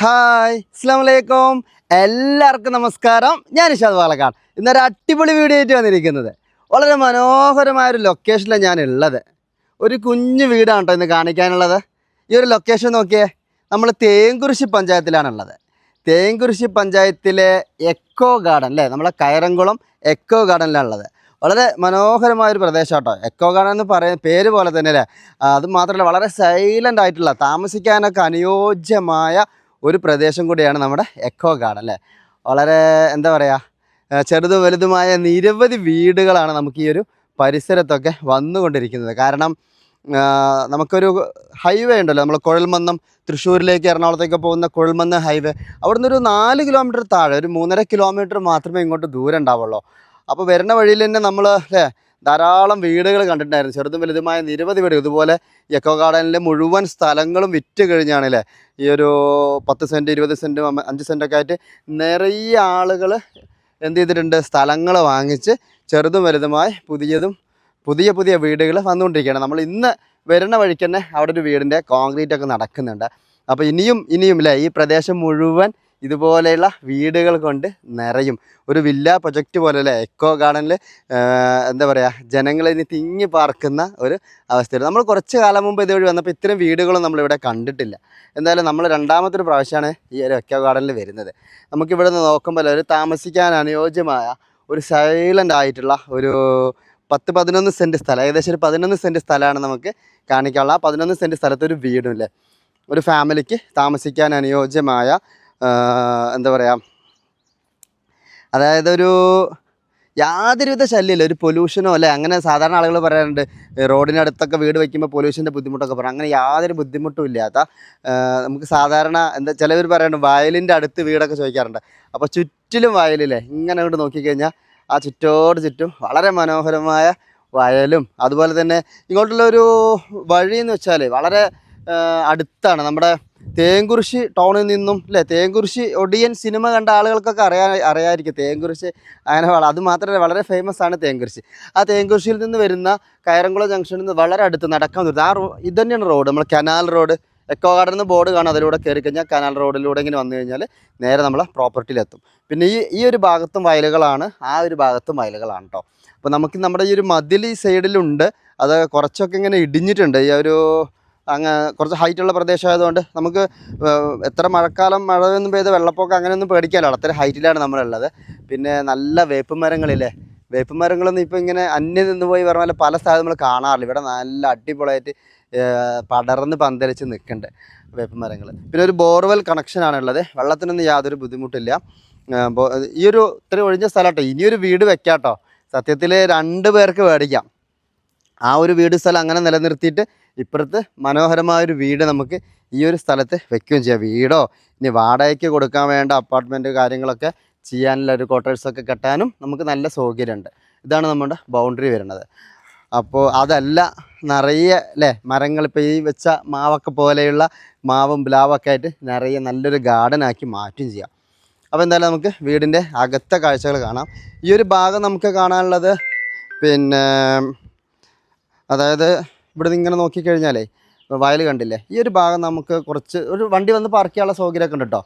Hi അസ്സാം വലൈക്കും എല്ലാവർക്കും നമസ്കാരം. ഞാൻ ഇഷാദ് പാലക്കാട് ഇന്നൊരു അടിപൊളി വീഡിയോ ആയിട്ട് വന്നിരിക്കുന്നത്. വളരെ മനോഹരമായ ഒരു ലൊക്കേഷനിലാണ് ഞാൻ ഉള്ളത് ഒരു കുഞ്ഞു വീടാണ് കേട്ടോ ഇന്ന് കാണിക്കാനുള്ളത്. ഈ ഒരു ലൊക്കേഷൻ നോക്കിയേ നമ്മൾ തേങ്കുറിശി പഞ്ചായത്തിലാണുള്ളത്. തേങ്കുറിശി പഞ്ചായത്തിലെ എക്കോ ഗാർഡൻ അല്ലേ? നമ്മളെ കയറംകുളം എക്കോ ഗാർഡനിലാണുള്ളത് വളരെ മനോഹരമായ ഒരു പ്രദേശം കേട്ടോ എക്കോ ഗാർഡൻ എന്ന് പറയുന്ന പേര് പോലെ തന്നെ അല്ലേ അത് മാത്രമല്ല വളരെ സൈലന്റ് ആയിട്ടുള്ള താമസിക്കാനൊക്കെ അനുയോജ്യമായ ഒരു പ്രദേശം കൂടിയാണ് നമ്മുടെ എക്കോ ഗാർഡ് അല്ലേ? വളരെ എന്താ പറയുക ചെറുതും വലുതുമായ നിരവധി വീടുകളാണ് നമുക്ക് ഈ ഒരു പരിസരത്തൊക്കെ വന്നുകൊണ്ടിരിക്കുന്നത്. കാരണം നമുക്കൊരു ഹൈവേ ഉണ്ടല്ലോ. നമ്മൾ കുഴൽമന്നം തൃശ്ശൂരിലേക്ക് എറണാകുളത്തേക്ക് പോകുന്ന കുഴൽമന്നം ഹൈവേ അവിടുന്ന് ഒരു നാല് കിലോമീറ്റർ താഴെ ഒരു മൂന്നര കിലോമീറ്റർ മാത്രമേ ഇങ്ങോട്ട് ദൂരം ഉണ്ടാവുള്ളൂ. അപ്പോൾ വരുന്ന വഴിയിൽ തന്നെ നമ്മൾ അല്ലേ ധാരാളം വീടുകൾ കണ്ടിട്ടുണ്ടായിരുന്നു. ചെറുതും വലുതുമായ നിരവധി വീടുകൾ. ഇതുപോലെ എക്കോ ഗാർഡനിലെ മുഴുവൻ സ്ഥലങ്ങളും വിറ്റ് കഴിഞ്ഞാണല്ലേ ഈ ഒരു പത്ത് സെന്റ് ഇരുപത് സെന്റ് അഞ്ച് സെന്റൊക്കെ ആയിട്ട് നിറയെ ആളുകൾ എന്ത് ചെയ്തിട്ടുണ്ട്? സ്ഥലങ്ങൾ വാങ്ങിച്ച് ചെറുതും വലുതുമായി പുതിയതും പുതിയ പുതിയ വീടുകൾ വന്നുകൊണ്ടിരിക്കുകയാണ്. നമ്മൾ ഇന്ന് വരുന്ന വഴിക്ക് തന്നെ അവിടെ ഒരു വീടിന്റെ കോൺക്രീറ്റ് ഒക്കെ നടക്കുന്നുണ്ട്. അപ്പോൾ ഇനിയും ഇനിയും അല്ലേ ഈ പ്രദേശം മുഴുവൻ ഇതുപോലെയുള്ള വീടുകൾ കൊണ്ട് നിറയും. ഒരു വില്ല പ്രൊജക്റ്റ് പോലെ അല്ലേ എക്കോ ഗാർഡനിൽ എന്താ പറയുക ജനങ്ങളെ ഇനി തിങ്ങി പാർക്കുന്ന ഒരു അവസ്ഥയാണ്. നമ്മൾ കുറച്ച് കാലം മുമ്പ് ഇതുവഴി വന്നപ്പോൾ ഇത്തരം വീടുകളും നമ്മളിവിടെ കണ്ടിട്ടില്ല. എന്തായാലും നമ്മൾ രണ്ടാമത്തെ ഒരു പ്രാവശ്യമാണ് ഈ ഒരു എക്കോ ഗാർഡനിൽ വരുന്നത്. നമുക്കിവിടെ നിന്ന് നോക്കുമ്പോൾ ഒരു താമസിക്കാൻ അനുയോജ്യമായ ഒരു സൈലന്റ് ആയിട്ടുള്ള ഒരു പത്ത് പതിനൊന്ന് സെന്റ് സ്ഥലം ഏകദേശം ഒരു പതിനൊന്ന് സെന്റ് സ്ഥലമാണ് നമുക്ക് കാണിക്കാനുള്ള ആ പതിനൊന്ന് സെന്റ് സ്ഥലത്ത് ഒരു വീടും ഇല്ലേ? ഒരു ഫാമിലിക്ക് താമസിക്കാൻ അനുയോജ്യമായ എന്താ പറയുക അതായത് ഒരു യാതൊരുവിധ ശല്യമില്ല. ഒരു പൊല്യൂഷനോ അല്ലെ? അങ്ങനെ സാധാരണ ആളുകൾ പറയാറുണ്ട് റോഡിനടുത്തൊക്കെ വീട് വയ്ക്കുമ്പോൾ പൊല്യൂഷന്റെ ബുദ്ധിമുട്ടൊക്കെ പറയും. അങ്ങനെ യാതൊരു ബുദ്ധിമുട്ടും ഇല്ലാത്ത നമുക്ക് സാധാരണ എന്താ ചിലവർ പറയാറുണ്ട് വയലിന്റെ അടുത്ത് വീടൊക്കെ ചോദിക്കാറുണ്ട്. അപ്പോൾ ചുറ്റിലും വയലില്ലേ? ഇങ്ങനെ അങ്ങോട്ട് നോക്കിക്കഴിഞ്ഞാൽ ആ ചുറ്റോട് ചുറ്റും വളരെ മനോഹരമായ വയലും അതുപോലെ തന്നെ ഇങ്ങോട്ടുള്ള ഒരു വെച്ചാൽ വളരെ അടുത്താണ്. നമ്മുടെ തേങ്കുറിശി ടൗണിൽ നിന്നും അല്ലേ തേങ്കുറിശി ഒടിയൻ സിനിമ കണ്ട ആളുകൾക്കൊക്കെ അറിയാൻ അറിയാമായിരിക്കും തേങ്കുറിശി അങ്ങനെ അത് മാത്രമല്ല വളരെ ഫേമസ് ആണ് തേങ്കുറിശി ആ തേങ്കുറിശിയിൽ നിന്ന് വരുന്ന കയറംകുളം ജംഗ്ഷനിൽ നിന്ന് വളരെ അടുത്ത് നടക്കാൻ ദൂരം ആ റോ ഇത് തന്നെയാണ് റോഡ് നമ്മൾ കനാൽ റോഡ് എക്കോ ഗാർഡൻ എന്ന് ബോർഡ് കാണാം. അതിലൂടെ കയറി കഴിഞ്ഞാൽ കനാൽ റോഡിലൂടെ ഇങ്ങനെ വന്നു കഴിഞ്ഞാൽ നേരെ നമ്മളെ പ്രോപ്പർട്ടിയിലെത്തും പിന്നെ ഈ ഈ ഒരു ഭാഗത്തും വയലുകളാണ്. ആ ഒരു ഭാഗത്തും വയലുകളാണ് കേട്ടോ അപ്പോൾ നമുക്ക് നമ്മുടെ ഈ ഒരു മതിൽ ഈ സൈഡിലുണ്ട് അത് കുറച്ചൊക്കെ ഇങ്ങനെ ഇടിഞ്ഞിട്ടുണ്ട്. ഈ ഒരു അങ്ങ് കുറച്ച് ഹൈറ്റുള്ള പ്രദേശമായതുകൊണ്ട് നമുക്ക് എത്ര മഴക്കാലം മഴയൊന്നും പെയ്ത് വെള്ളപ്പൊക്കം അങ്ങനെയൊന്നും പേടിക്കാമല്ലോ അത്ര ഹൈറ്റിലാണ് നമ്മളുള്ളത്. പിന്നെ നല്ല വേപ്പ് മരങ്ങളില്ലേ? വേപ്പ് മരങ്ങളൊന്നും ഇപ്പോൾ ഇങ്ങനെ അന്യം നിന്ന് പോയി പറഞ്ഞാൽ പല സ്ഥലത്തും നമ്മൾ കാണാറില്ല. ഇവിടെ നല്ല അടിപൊളിയായിട്ട് പടർന്ന് പന്തലിച്ച് നിൽക്കുന്നുണ്ട് വേപ്പ് മരങ്ങൾ. പിന്നെ ഒരു ബോർവെൽ കണക്ഷനാണുള്ളത് വെള്ളത്തിനൊന്നും യാതൊരു ബുദ്ധിമുട്ടില്ല. ഈ ഒരു ഇത്ര ഒഴിഞ്ഞ സ്ഥലം കേട്ടോ ഇനിയൊരു വീട് വെക്കാട്ടോ. സത്യത്തിൽ രണ്ട് പേർക്ക് മേടിക്കാം ആ ഒരു വീട് സ്ഥലം അങ്ങനെ നിലനിർത്തിയിട്ട് ഇപ്പുറത്ത് മനോഹരമായ ഒരു വീട് നമുക്ക് ഈ ഒരു സ്ഥലത്ത് വെക്കുകയും ചെയ്യാം. വീടോ ഇനി വാടകയ്ക്ക് കൊടുക്കാൻ വേണ്ട അപ്പാർട്ട്മെന്റ് കാര്യങ്ങളൊക്കെ ചെയ്യാനുള്ള ഒരു ക്വാർട്ടേഴ്സൊക്കെ കെട്ടാനും നമുക്ക് നല്ല സൗകര്യമുണ്ട്. ഇതാണ് നമ്മുടെ ബൗണ്ടറി വരുന്നത്. അപ്പോൾ അതല്ല നിറയെ അല്ലേ? മരങ്ങൾ ഇപ്പോൾ ഈ വെച്ച മാവൊക്കെ പോലെയുള്ള മാവും പ്ലാവൊക്കെ ആയിട്ട് നിറയെ നല്ലൊരു ഗാർഡനാക്കി മാറ്റും ചെയ്യാം. അപ്പോൾ എന്തായാലും നമുക്ക് വീടിന്റെ അകത്തെ കാഴ്ചകൾ കാണാം. ഈ ഒരു ഭാഗം നമുക്ക് കാണാനുള്ളത് പിന്നെ അതായത് ഇവിടെ നിന്ന് ഇങ്ങനെ നോക്കിക്കഴിഞ്ഞാലേ വയൽ കണ്ടില്ലേ ഈ ഒരു ഭാഗം നമുക്ക് കുറച്ച് ഒരു വണ്ടി വന്ന് പാർക്ക് ചെയ്യാനുള്ള സൗകര്യമൊക്കെ ഉണ്ട് കേട്ടോ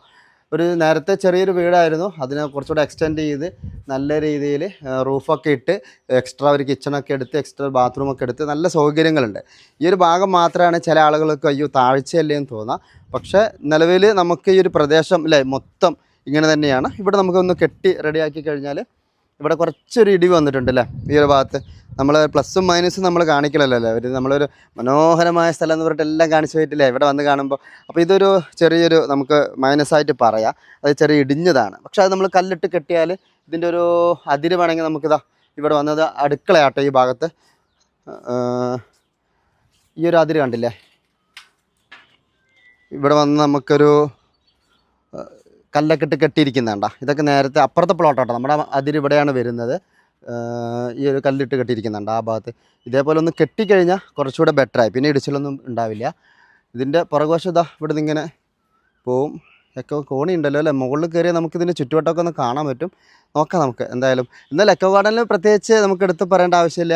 ഒരു നേരത്തെ ചെറിയൊരു വീടായിരുന്നു അതിനെ കുറച്ചുകൂടെ എക്സ്റ്റെൻഡ് ചെയ്ത് നല്ല രീതിയിൽ റൂഫൊക്കെ ഇട്ട് എക്സ്ട്രാ ഒരു കിച്ചണൊക്കെ എടുത്ത് എക്സ്ട്രാ ബാത്റൂമൊക്കെ എടുത്ത് നല്ല സൗകര്യങ്ങളുണ്ട്. ഈ ഒരു ഭാഗം മാത്രമാണ് ചില ആളുകൾക്ക് അയ്യോ താഴ്ചയല്ലേ എന്ന് തോന്നാം. പക്ഷേ നിലവിൽ നമുക്ക് ഈ ഒരു പ്രദേശം അല്ലേ മൊത്തം ഇങ്ങനെ തന്നെയാണ്. ഇവിടെ നമുക്കൊന്ന് കെട്ടി റെഡിയാക്കി കഴിഞ്ഞാൽ ഇവിടെ കുറച്ചൊരു ഇടിവ് വന്നിട്ടുണ്ട് അല്ലേ ഈ ഒരു ഭാഗത്ത്. നമ്മൾ പ്ലസും മൈനസും നമ്മൾ കാണിക്കലല്ലോ ഒരു നമ്മളൊരു മനോഹരമായ സ്ഥലം എന്ന് പറഞ്ഞിട്ട് എല്ലാം കാണിച്ചു പോയിട്ടില്ലേ? ഇവിടെ വന്ന് കാണുമ്പോൾ അപ്പോൾ ഇതൊരു ചെറിയൊരു നമുക്ക് മൈനസായിട്ട് പറയാം. അത് ചെറിയ ഇടിഞ്ഞതാണ്. പക്ഷേ അത് നമ്മൾ കല്ലിട്ട് കെട്ടിയാൽ ഇതിന്റെ ഒരു അതിര് വേണമെങ്കിൽ നമുക്കിതാ ഇവിടെ വന്നത് അടുക്കളയാട്ടോ ഈ ഭാഗത്ത്. ഈ ഒരു അതിര് കണ്ടില്ലേ? ഇവിടെ വന്ന് നമുക്കൊരു കല്ലൊക്കെ ഇട്ട് കെട്ടിയിരിക്കുന്നതാണ്ടാ. ഇതൊക്കെ നേരത്തെ അപ്പുറത്തെ പ്ലോട്ടാട്ടോ നമ്മുടെ അതിരിവിടെയാണ് വരുന്നത്. ഈ ഒരു കല്ലിട്ട് കെട്ടിയിരിക്കുന്നുണ്ട് ആ ഭാഗത്ത്. ഇതേപോലെ ഒന്ന് കെട്ടിക്കഴിഞ്ഞാൽ കുറച്ചുകൂടെ ബെറ്ററായി പിന്നെ ഇടിച്ചിലൊന്നും ഉണ്ടാവില്ല. ഇതിന്റെ പുറകുവശം ഇതാ ഇവിടെ നിന്ന് ഇങ്ങനെ പോവും. എക്കോ കോണി ഉണ്ടല്ലോ അല്ലേ? മുകളിൽ കയറിയാൽ നമുക്ക് ഇതിന്റെ ചുറ്റുവട്ടമൊക്കെ ഒന്ന് കാണാൻ പറ്റും. നോക്കാം നമുക്ക് എന്തായാലും. എന്നാൽ എക്കോ ഗാർഡനിൽ പ്രത്യേകിച്ച് നമുക്ക് എടുത്ത് പറയേണ്ട ആവശ്യമില്ല.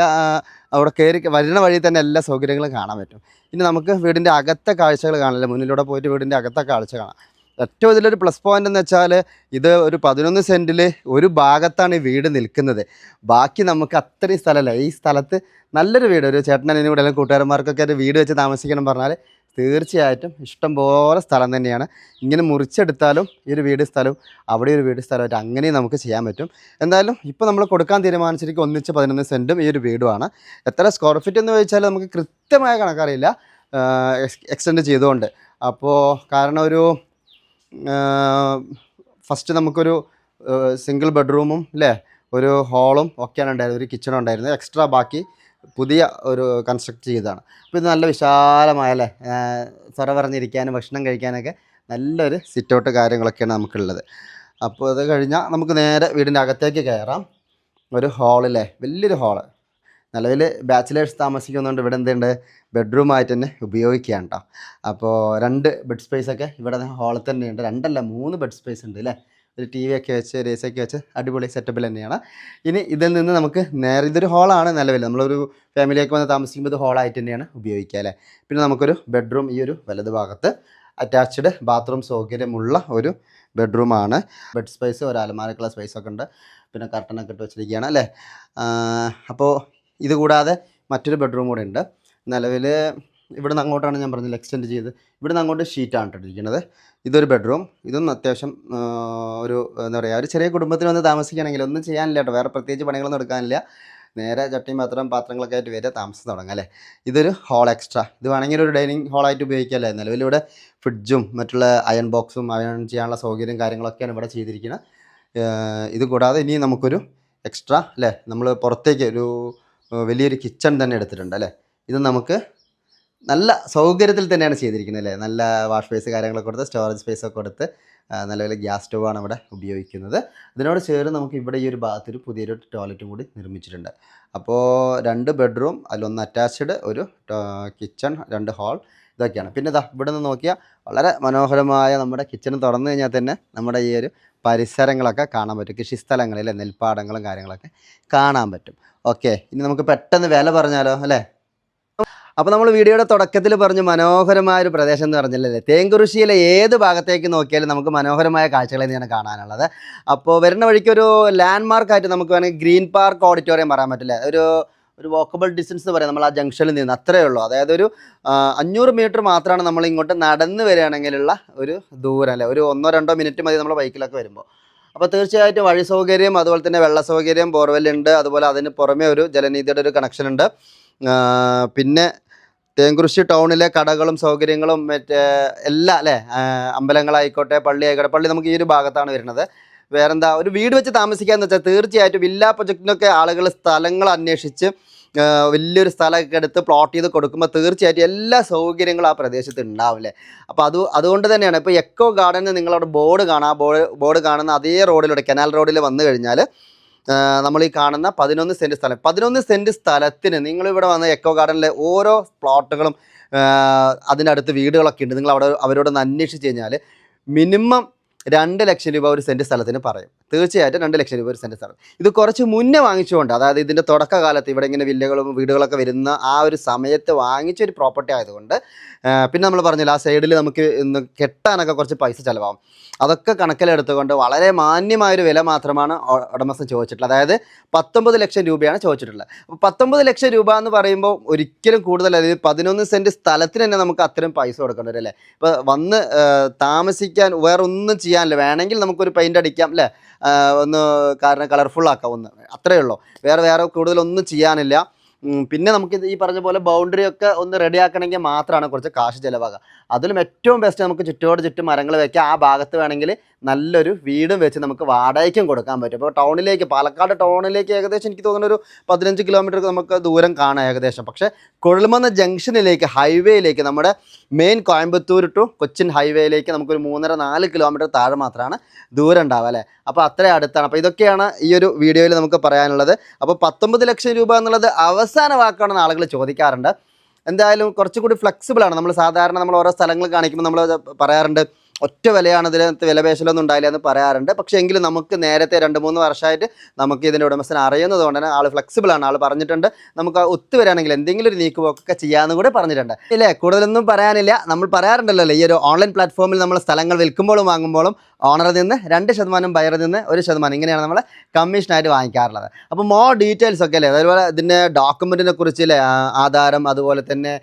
അവിടെ കയറി വരുന്ന വഴി തന്നെ എല്ലാ സൗകര്യങ്ങളും കാണാൻ പറ്റും. ഇനി നമുക്ക് വീടിന്റെ അകത്തെ കാഴ്ചകൾ കാണില്ല മുന്നിലൂടെ പോയിട്ട് വീടിന്റെ അകത്തെ കാഴ്ച കാണാം. ഏറ്റവും ഇതിലൊരു പ്ലസ് പോയിന്റ് എന്ന് വെച്ചാൽ ഇത് ഒരു പതിനൊന്ന് സെന്റിൽ ഒരു ഭാഗത്താണ് ഈ വീട് നിൽക്കുന്നത്. ബാക്കി നമുക്ക് അത്രയും സ്ഥലമല്ല. ഈ സ്ഥലത്ത് നല്ലൊരു വീട്. ഒരു ചേട്ടനും ഇവിടെ അല്ലെങ്കിൽ കൂട്ടുകാരന്മാർക്കൊക്കെ ഒരു വീട് വെച്ച് താമസിക്കണം പറഞ്ഞാൽ തീർച്ചയായിട്ടും ഇഷ്ടം പോലെ സ്ഥലം തന്നെയാണ്. ഇങ്ങനെ മുറിച്ചെടുത്താലും ഈ ഒരു വീട് സ്ഥലവും അവിടെ ഒരു വീട് സ്ഥലമായിട്ട് അങ്ങനെയും നമുക്ക് ചെയ്യാൻ പറ്റും. എന്തായാലും ഇപ്പോൾ നമ്മൾ കൊടുക്കാൻ തീരുമാനിച്ചിരിക്കും ഒന്നിച്ച് പതിനൊന്ന് സെന്റും ഈ ഒരു വീടുമാണ്. എത്ര സ്ക്വയർ ഫീറ്റ് എന്ന് ചോദിച്ചാൽ നമുക്ക് കൃത്യമായ കണക്കറിയില്ല. എക്സ്റ്റെൻഡ് ചെയ്തുകൊണ്ട്. അപ്പോൾ കാരണം ഒരു ഫസ്റ്റ് നമുക്കൊരു സിംഗിൾ ബെഡ്റൂമും അല്ലേ ഒരു ഹോളും ഒക്കെയാണ് ഉണ്ടായിരുന്നത് ഒരു കിച്ചണും ഉണ്ടായിരുന്നത്. എക്സ്ട്രാ ബാക്കി പുതിയ ഒരു കൺസ്ട്രക്റ്റ് ചെയ്തതാണ്. അപ്പോൾ ഇത് നല്ല വിശാലമായ അല്ലേ സ്വര പറഞ്ഞിരിക്കാനും ഭക്ഷണം കഴിക്കാനൊക്കെ നല്ലൊരു സിറ്റൗട്ട് കാര്യങ്ങളൊക്കെയാണ് നമുക്കുള്ളത്. അപ്പോൾ അത് കഴിഞ്ഞാൽ നമുക്ക് നേരെ വീടിന്റെ അകത്തേക്ക് കയറാം. ഒരു ഹാളില്ലേ വലിയൊരു ഹാൾ നിലവിൽ ബാച്ചിലേഴ്സ് താമസിക്കുന്നതുകൊണ്ട് ഇവിടെ എന്തുണ്ട് ബെഡ്റൂമായിട്ട് തന്നെ ഉപയോഗിക്കുകയാണ് കേട്ടോ അപ്പോൾ രണ്ട് ബെഡ് സ്പേസ് ഒക്കെ ഇവിടെ ഹാളിൽ തന്നെയുണ്ട് രണ്ടല്ല മൂന്ന് ബെഡ് സ്പേസ് ഉണ്ട് അല്ലേ ഒരു ടി വി ഒക്കെ വെച്ച് ഒരു എ സി ഒക്കെ വെച്ച് അടിപൊളി സെറ്റപ്പിൽ തന്നെയാണ്. ഇനി ഇതിൽ നിന്ന് നമുക്ക് നേരെ ഇതൊരു ഹാളാണ് നിലവിൽ നമ്മളൊരു ഫാമിലിയൊക്കെ വന്ന് താമസിക്കുമ്പോൾ ഇത് ഹാളായിട്ട് തന്നെയാണ് ഉപയോഗിക്കുക അല്ലേ പിന്നെ നമുക്കൊരു ബെഡ്റൂം ഈ ഒരു വലത് ഭാഗത്ത് അറ്റാച്ച്ഡ് ബാത്റൂം സൗകര്യമുള്ള ഒരു ബെഡ്റൂമാണ് ബെഡ് സ്പേസ് ഒരു അലമാരക്കുള്ള സ്പേസൊക്കെ ഉണ്ട്. പിന്നെ കർട്ടനൊക്കെ ഇട്ട് വെച്ചിരിക്കുകയാണ് അല്ലേ അപ്പോൾ ഇത് കൂടാതെ മറ്റൊരു ബെഡ്റൂം കൂടെ ഉണ്ട് നിലവിൽ ഇവിടെ നിന്ന് അങ്ങോട്ടാണ് ഞാൻ പറഞ്ഞത് എക്സ്റ്റെൻഡ് ചെയ്ത്. ഇവിടെ നിന്ന് അങ്ങോട്ട് ഷീറ്റാണ് ഇട്ടിരിക്കുന്നത്. ഇതൊരു ബെഡ്റൂം ഇതൊന്നും അത്യാവശ്യം ഒരു എന്താ പറയുക ഒരു ചെറിയ കുടുംബത്തിന് വന്ന് താമസിക്കുകയാണെങ്കിൽ ഒന്നും ചെയ്യാനില്ല കേട്ടോ. വേറെ പ്രത്യേകിച്ച് പണികളൊന്നും എടുക്കാനില്ല. നേരെ ചട്ടിയും പാത്രം പാത്രങ്ങളൊക്കെ ആയിട്ട് വരെ താമസം തുടങ്ങാം അല്ലേ? ഇതൊരു ഹോൾ എക്സ്ട്രാ ഇത് വേണമെങ്കിൽ ഒരു ഡൈനിങ് ഹോളായിട്ട് ഉപയോഗിക്കാമല്ലേ? നിലവിൽ ഇവിടെ ഫ്രിഡ്ജും മറ്റുള്ള അയൺ ബോക്സും അയൺ ചെയ്യാനുള്ള സൗകര്യം കാര്യങ്ങളൊക്കെയാണ് ഇവിടെ ചെയ്തിരിക്കുന്നത്. ഇത് കൂടാതെ ഇനി നമുക്കൊരു എക്സ്ട്രാ അല്ലേ? നമ്മൾ പുറത്തേക്ക് ഒരു വലിയൊരു കിച്ചൺ തന്നെ എടുത്തിട്ടുണ്ട് അല്ലേ? ഇത് നമുക്ക് നല്ല സൗകര്യത്തിൽ തന്നെയാണ് ചെയ്തിരിക്കുന്നത് അല്ലേ? നല്ല വാഷ് സ്പേസ് കാര്യങ്ങളൊക്കെ കൊടുത്ത് സ്റ്റോറേജ് സ്പേസ് ഒക്കെ കൊടുത്ത് നല്ല വലിയ ഗ്യാസ് സ്റ്റോവാണ് ഇവിടെ ഉപയോഗിക്കുന്നത്. അതിനോട് ചേർന്ന് നമുക്ക് ഇവിടെ ഈ ഒരു ഭാഗത്തൊരു പുതിയൊരു ടോയ്ലറ്റും കൂടി നിർമ്മിച്ചിട്ടുണ്ട്. അപ്പോൾ രണ്ട് ബെഡ്റൂം അതിലൊന്ന് അറ്റാച്ച്ഡ് ഒരു കിച്ചൺ രണ്ട് ഹാൾ ഇതൊക്കെയാണ്. പിന്നെ ഇതാ ഇവിടെ നിന്ന് നോക്കിയാൽ വളരെ മനോഹരമായ നമ്മുടെ കിച്ചൺ തുറന്നു കഴിഞ്ഞാൽ തന്നെ നമ്മുടെ ഈ ഒരു പരിസരങ്ങളൊക്കെ കാണാൻ പറ്റും. കൃഷിസ്ഥലങ്ങളിൽ നെൽപ്പാടങ്ങളും കാര്യങ്ങളൊക്കെ കാണാൻ പറ്റും. ഓക്കെ ഇനി നമുക്ക് പെട്ടെന്ന് വില പറഞ്ഞാലോ അല്ലേ? അപ്പോൾ നമ്മൾ വീഡിയോയുടെ തുടക്കത്തിൽ പറഞ്ഞു മനോഹരമായ ഒരു പ്രദേശം എന്ന് പറഞ്ഞല്ലേ തേങ്കുറിശ്ശിയിലെ ഏത് ഭാഗത്തേക്ക് നോക്കിയാലും നമുക്ക് മനോഹരമായ കാഴ്ചകൾ തന്നെയാണ് കാണാനുള്ളത്. അപ്പോൾ വരുന്ന വഴിക്ക് ഒരു ലാൻഡ് മാർക്കായിട്ട് നമുക്ക് വേണമെങ്കിൽ ഗ്രീൻ പാർക്ക് ഓഡിറ്റോറിയം പറയാൻ പറ്റില്ല? ഒരു ഒരു വാക്കബിൾ ഡിസ്റ്റൻസ് എന്ന് പറയാം നമ്മൾ ആ ജംഗ്ഷനിൽ നിന്ന്. അത്രയേ ഉള്ളൂ. അതായത് ഒരു അഞ്ഞൂറ് മീറ്റർ മാത്രമാണ് നമ്മൾ ഇങ്ങോട്ട് നടന്ന് വരികയാണെങ്കിലുള്ള ഒരു ദൂരം അല്ലേ? ഒരു ഒന്നോ രണ്ടോ മിനിറ്റ് മതി നമ്മൾ ബൈക്കിലൊക്കെ വരുമ്പോൾ. അപ്പോൾ തീർച്ചയായിട്ടും വഴി സൗകര്യം അതുപോലെ തന്നെ വെള്ള സൗകര്യം ബോർവെല്ലുണ്ട് അതുപോലെ അതിന് പുറമേ ഒരു ജലനീതിയുടെ ഒരു കണക്ഷൻ ഉണ്ട്. പിന്നെ തേങ്കുറിശ്ശി ടൗണിലെ കടകളും സൗകര്യങ്ങളും മറ്റേ എല്ലാ അല്ലേ? അമ്പലങ്ങളായിക്കോട്ടെ പള്ളി ആയിക്കോട്ടെ പള്ളി നമുക്ക് ഈ ഒരു ഭാഗത്താണ് വരുന്നത്. വേറെന്താ ഒരു വീട് വെച്ച് താമസിക്കാന്ന് വെച്ചാൽ തീർച്ചയായിട്ടും വില്ലാ പ്രൊജക്റ്റിനൊക്കെ ആളുകൾ സ്ഥലങ്ങൾ അന്വേഷിച്ച് വലിയൊരു സ്ഥലമൊക്കെ എടുത്ത് പ്ലോട്ട് ചെയ്ത് കൊടുക്കുമ്പോൾ തീർച്ചയായിട്ടും എല്ലാ സൗകര്യങ്ങളും ആ പ്രദേശത്ത് ഉണ്ടാവില്ലേ അപ്പോൾ അത് അതുകൊണ്ട് തന്നെയാണ്. ഇപ്പോൾ എക്കോ ഗാർഡനിൽ നിങ്ങളവിടെ ബോർഡ് കാണാം. ബോർഡ് ബോർഡ് കാണുന്ന അതേ റോഡിലൂടെ കനാൽ റോഡിൽ വന്നു കഴിഞ്ഞാൽ നമ്മൾ ഈ കാണുന്ന പതിനൊന്ന് സെന്റ് സ്ഥലം. പതിനൊന്ന് സെന്റ് സ്ഥലത്തിന് നിങ്ങളിവിടെ വന്ന എക്കോ ഗാർഡനിലെ ഓരോ പ്ലോട്ടുകളും അതിനടുത്ത് വീടുകളൊക്കെ ഉണ്ട്. നിങ്ങൾ അവിടെ അവരോടൊന്ന് അന്വേഷിച്ച് കഴിഞ്ഞാൽ മിനിമം രണ്ട് ലക്ഷം രൂപ ഒരു സെന്റ് സ്ഥലത്തിന് പറയും. തീർച്ചയായിട്ടും രണ്ട് ലക്ഷം രൂപ ഒരു സെന്റ് സ്ഥലം. ഇത് കുറച്ച് മുന്നേ വാങ്ങിച്ചുകൊണ്ട് അതായത് ഇതിന്റെ തുടക്കകാലത്ത് ഇവിടെ ഇങ്ങനെ വില്ലകളും വീടുകളൊക്കെ വരുന്ന ആ ഒരു സമയത്ത് വാങ്ങിച്ച ഒരു പ്രോപ്പർട്ടി ആയതുകൊണ്ട് പിന്നെ നമ്മൾ പറഞ്ഞില്ല ആ സൈഡിൽ നമുക്ക് ഇന്ന് കെട്ടാനൊക്കെ കുറച്ച് പൈസ ചിലവാകും. അതൊക്കെ കണക്കിലെടുത്തുകൊണ്ട് വളരെ മാന്യമായൊരു വില മാത്രമാണ് ഉടമസ്ഥൻ ചോദിച്ചിട്ടുള്ളത്. അതായത് പത്തൊമ്പത് ലക്ഷം രൂപയാണ് ചോദിച്ചിട്ടുള്ളത്. അപ്പോൾ പത്തൊമ്പത് ലക്ഷം രൂപ എന്ന് പറയുമ്പോൾ ഒരിക്കലും കൂടുതൽ അതായത് പതിനൊന്ന് സെന്റ് സ്ഥലത്തിന് തന്നെ നമുക്ക് അത്രയും പൈസ കൊടുക്കേണ്ടി വരും അല്ലേ? ഇപ്പോൾ വന്ന് താമസിക്കാൻ വേറെ ഒന്നും ചെയ്യാനില്ല? വേണമെങ്കിൽ നമുക്കൊരു പെയിന്റ് അടിക്കാം അല്ലേ? ഒന്ന് കാരണം കളർഫുൾ ആക്കാം ഒന്ന്. അത്രയേ ഉള്ളൂ. വേറെ വേറെ കൂടുതലൊന്നും ചെയ്യാനില്ല. പിന്നെ നമുക്ക് ഈ പറഞ്ഞ പോലെ ബൗണ്ടറി ഒക്കെ ഒന്ന് റെഡി ആക്കണമെങ്കിൽ മാത്രമാണ് കുറച്ച് കാശ് ചിലവാകുക. അതിലും ഏറ്റവും ബെസ്റ്റ് നമുക്ക് ചുറ്റോട് ചുറ്റും മരങ്ങൾ വെക്കുക ആ ഭാഗത്ത് വേണമെങ്കിൽ നല്ലൊരു വീടും വെച്ച് നമുക്ക് വാടകയ്ക്കും കൊടുക്കാൻ പറ്റും. ഇപ്പോൾ ടൗണിലേക്ക് പാലക്കാട് ടൗണിലേക്ക് ഏകദേശം എനിക്ക് തോന്നുന്ന ഒരു പതിനഞ്ച് കിലോമീറ്റർ നമുക്ക് ദൂരം കാണാം ഏകദേശം. പക്ഷേ കൊഴൽമന്ന ജംഗ്ഷനിലേക്ക് ഹൈവേയിലേക്ക് നമ്മുടെ മെയിൻ കോയമ്പത്തൂർ ടു കൊച്ചിൻ ഹൈവേയിലേക്ക് നമുക്കൊരു മൂന്നര നാല് കിലോമീറ്റർ താഴെ മാത്രമാണ് ദൂരം ഉണ്ടാവുക അല്ലേ? അപ്പോൾ അത്രയും അടുത്താണ്. അപ്പോൾ ഇതൊക്കെയാണ് ഈ ഒരു വീഡിയോയിൽ നമുക്ക് പറയാനുള്ളത്. അപ്പോൾ പത്തൊമ്പത് ലക്ഷം രൂപ എന്നുള്ളത് അവസാന വാക്കാണെന്ന് ആളുകൾ ചോദിക്കാറുണ്ട്. എന്തായാലും കുറച്ചുകൂടി ഫ്ലെക്സിബിൾ ആണ്. നമ്മൾ സാധാരണ നമ്മൾ ഓരോ സ്ഥലങ്ങൾ കാണിക്കുമ്പോൾ നമ്മൾ പറയാറുണ്ട് ഒറ്റ വിലയാണ് ഇതിനകത്ത് വിലപേശലൊന്നും ഉണ്ടായില്ല എന്ന് പറയാറുണ്ട്. പക്ഷേ എങ്കിലും നമുക്ക് നേരത്തെ രണ്ട് മൂന്ന് വർഷമായിട്ട് നമുക്ക് ഇതിന്റെ ഉടമസ്ഥന അറിയുന്നത് കൊണ്ട് തന്നെ ആൾ ഫ്ലെക്സിബിൾ ആണ്. ആൾ പറഞ്ഞിട്ടുണ്ട്. നമുക്ക് ഒത്തുവരാണെങ്കിൽ എന്തെങ്കിലും ഒരു നീക്കുപോക്കൊക്കെ ചെയ്യാമെന്ന് കൂടെ പറഞ്ഞിട്ടുണ്ട്. ഇല്ലേ? കൂടുതലൊന്നും പറയാനില്ല. നമ്മൾ പറയാറുണ്ടല്ലോ ഈ ഒരു ഓൺലൈൻ പ്ലാറ്റ്ഫോമിൽ നമ്മൾ സ്ഥലങ്ങൾ വിൽക്കുമ്പോഴും വാങ്ങുമ്പോഴും ഓണറിൽ നിന്ന് രണ്ട് ശതമാനം ബയറിൽ നിന്ന് ഒരു ശതമാനം ഇങ്ങനെയാണ് നമ്മൾ കമ്മീഷനായിട്ട് വാങ്ങിക്കാറുള്ളത്. അപ്പോൾ മോ ഡീറ്റെയിൽസ് ഒക്കെ അല്ലേ? അതുപോലെ ഇതിന്റെ ഡോക്യുമെന്റിനെ കുറിച്ച് ആധാരം അതുപോലെ തന്നെ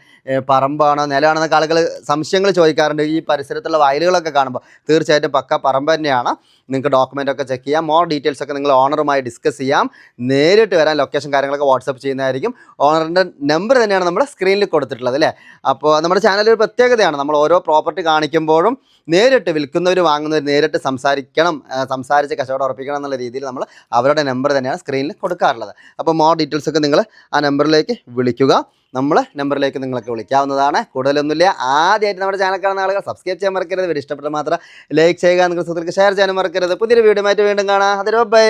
പറമ്പാണോ നിലമാണോ എന്നൊക്കെ ആളുകൾ സംശയങ്ങൾ ചോദിക്കാറുണ്ട്. ഈ പരിസരത്തുള്ള വയലുകളൊക്കെ കാണുമ്പോൾ തീർച്ചയായിട്ടും പക്ക പറമ്പ് തന്നെയാണ്. നിങ്ങൾക്ക് ഡോക്യുമെന്റ് ഒക്കെ ചെക്ക് ചെയ്യാം. മോർ ഡീറ്റെയിൽസ് ഒക്കെ നിങ്ങൾ ഓണറുമായി ഡിസ്കസ് ചെയ്യാം. നേരിട്ട് വരാൻ ലൊക്കേഷൻ കാര്യങ്ങളൊക്കെ വാട്സപ്പ് ചെയ്യുന്നതായിരിക്കും. ഓണറിന്റെ നമ്പർ തന്നെയാണ് നമ്മൾ സ്ക്രീനിൽ കൊടുത്തിട്ടുള്ളത് അല്ലേ? അപ്പോൾ നമ്മുടെ ചാനൽ ഒരു പ്രത്യേകതയാണ്. നമ്മൾ ഓരോ പ്രോപ്പർട്ടി കാണിക്കുമ്പോഴും നേരിട്ട് വിൽക്കുന്നവർ വാങ്ങുന്നവർ നേരിട്ട് സംസാരിക്കണം സംസാരിച്ച് കച്ചവടം ഉറപ്പിക്കണം എന്നുള്ള രീതിയിൽ നമ്മൾ അവരുടെ നമ്പർ തന്നെയാണ് സ്ക്രീനിൽ കൊടുക്കാറുള്ളത്. അപ്പോൾ മോർ ഡീറ്റെയിൽസ് ഒക്കെ നിങ്ങൾ ആ നമ്പറിലേക്ക് വിളിക്കുക. നമ്മൾ നമ്പറിലേക്ക് നിങ്ങൾക്ക് വിളിക്കാവുന്നതാണ്. കൂടുതലൊന്നുമില്ല. ആദ്യമായിട്ട് നമ്മുടെ ചാനൽ കാണുന്ന ആളുകൾ സബ്സ്ക്രൈബ് ചെയ്യാൻ മറക്കരുത്. വീട് ഇഷ്ടപ്പെട്ട മാത്രം ലൈക്ക് ചെയ്യുക. നിങ്ങൾ സുഹൃത്തുക്കൾക്ക് ഷെയർ ചെയ്യാനും മറക്കരുത്. പുതിയൊരു വീഡിയോ ആയിട്ട് വീണ്ടും കാണാം. അതിന് ബൈ